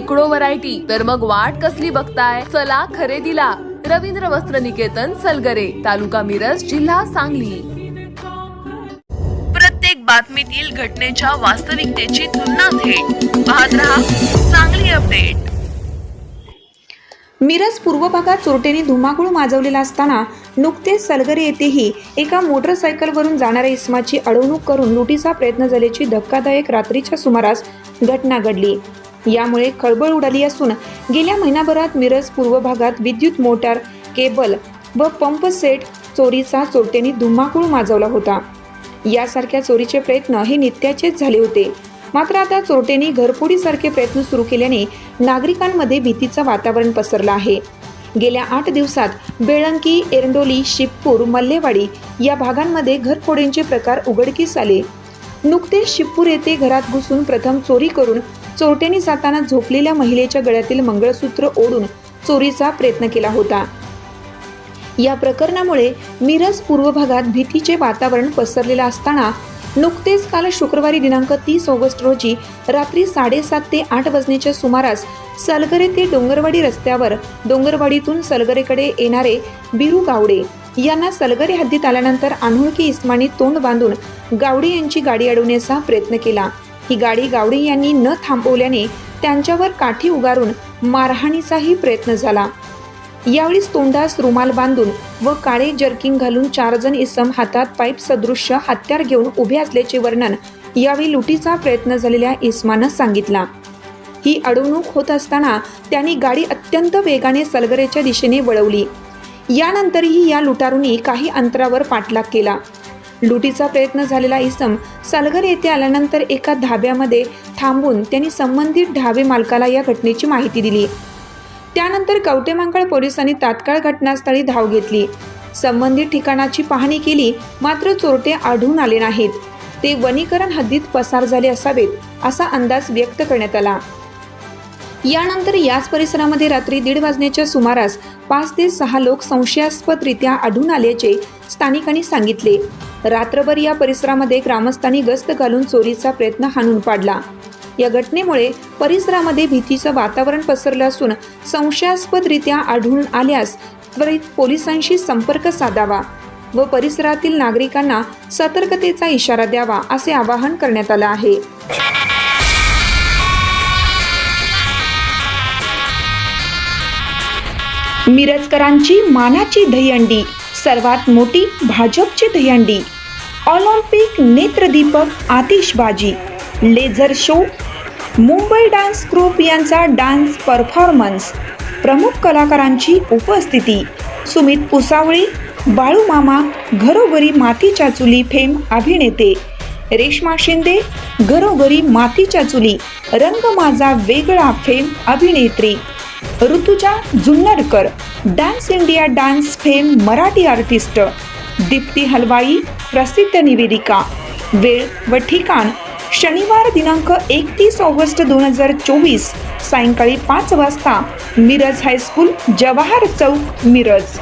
शेकडो व्हरायटी. तर मग वाट कसली बघताय? चला खरेदीला. रवींद्र वस्त्र निकेतन सलगरे. तालुका मिरज जिल्हा सांगली. प्रत्येक बातमीतील घटनेच्या वास्तविकतेची तुलना थेट. पाहत रहा सांगली अपडेट. मिरज पूर्व भागात चोरट्यांनी धुमाकूळ माजवलेला असताना नुकतेच सलगरे येथेही एका मोटरसायकलवरून जाणाऱ्या इस्माची अडवणूक करून लुटीचा प्रयत्न झाल्याची धक्कादायक रात्रीच्या सुमारास घटना घडली. यामुळे खळबळ उडाली असून गेल्या महिनाभरात मिरज पूर्व भागात विद्युत मोटार केबल व पंप सेट चोरीचा चोरट्यांनी धुमाकूळ माजवला होता. यासारख्या चोरीचे प्रयत्न हे नित्याचेच झाले होते. मात्र आता चोरट्यांनी घरफोडीसारखे प्रयत्न सुरू केल्याने नागरिकांमध्ये भीतीचं वातावरण पसरलं आहे. गेल्या आठ दिवसात बेळंकी एरंडोली शिवपूर मल्लेवाडी या भागांमध्ये घरफोडींचे प्रकार उघडकीस आले. नुकतेच शिवपूर येथे घरात घुसून प्रथम चोरी करून चोरट्यांनी जाताना झोपलेल्या महिलेच्या गळ्यातील मंगळसूत्र ओढून चोरीचा प्रयत्न केला होता. या प्रकरणामुळे मिरज पूर्व भागात भीतीचे वातावरण पसरलेलं असताना नुकतेच काल शुक्रवारी दिनांक तीस ऑगस्ट रोजी रात्री साडेसात ते आठ वाजण्याच्या सुमारास सलगरे ते डोंगरवाडी रस्त्यावर डोंगरवाडीतून सलगरेकडे येणारे बिरू गावडे यांना सलगरे हद्दीत आल्यानंतर अनोळखी इस्मानी तोंड बांधून गावडे यांची गाडी अडवण्याचा प्रयत्न केला. ही गाडी गावडे यांनी न थांबवल्याने त्यांच्यावर काठी उगारून मारहाणीचाही प्रयत्न झाला. यावेळी तोंडास रुमाल बांधून व काळे जर्किंग घालून चार जण इसम हातात पाईप सदृश्य हत्यार घेऊन उभे असल्याचे वर्णन यावेळी लुटीचा प्रयत्न झालेल्या इस्मानं सांगितला. ही अडवणूक होत असताना त्यांनी गाडी अत्यंत वेगाने सलगरेच्या दिशेने वळवली. यानंतरही या लुटारूंनी काही अंतरावर पाठलाग केला. लुटीचा प्रयत्न झालेला इसम सालघर येथे आल्यानंतर एका धाब्यामध्ये थांबून त्यांनी संबंधित ढाबे मालकाला या घटनेची माहिती दिली. त्यानंतर कवटेमांकळ पोलिसांनी तात्काळ घटनास्थळी धाव घेतली. संबंधित ठिकाणाची पाहणी केली मात्र चोरटे आढळून आले नाहीत. ते वनीकरण हद्दीत पसार झाले असावेत असा अंदाज व्यक्त करण्यात आला. यानंतर याच परिसरामध्ये रात्री दीड वाजण्याच्या सुमारास पाच ते सहा लोक संशयास्पदरित्या आढळून आल्याचे स्थानिकांनी सांगितले. रात्रभर या परिसरामध्ये ग्रामस्थांनी गस्त घालून चोरीचा प्रयत्न हाणून पाडला. या घटनेमुळे परिसरामध्ये भीतीचं वातावरण पसरलं असून संशयास्पदरित्या आढळून आल्यास त्वरित पोलिसांशी संपर्क साधावा व परिसरातील नागरिकांना सतर्कतेचा इशारा द्यावा असे आवाहन करण्यात आलं आहे. मिरजकरांची मानाची दहीहंडी सर्वात मोठी भाजपची दहंडी ऑलिम्पिक नेत्रदीपक आतिषबाजी laser show Mumbai dance group यांचा डान्स परफॉर्मन्स प्रमुख कलाकारांची उपस्थिती सुमित पुसावळे बाळूमामा घरोघरी मातीच्या चुली फेम अभिनेते रेश्मा शिंदे घरोघरी मातीच्या चुली रंग माझा वेगळा फेम अभिनेत्री Rutuja Junnarkar dance India dance fame Marathi artist Deepti Halwai प्रसिद्ध निवेदिका. वेळ व ठिकाण. शनिवार दिनांक एकतीस ऑगस्ट दोन हजार चोवीस सायंकाळी पाच वाजता मिरज हायस्कूल जवाहर चौक मिरज.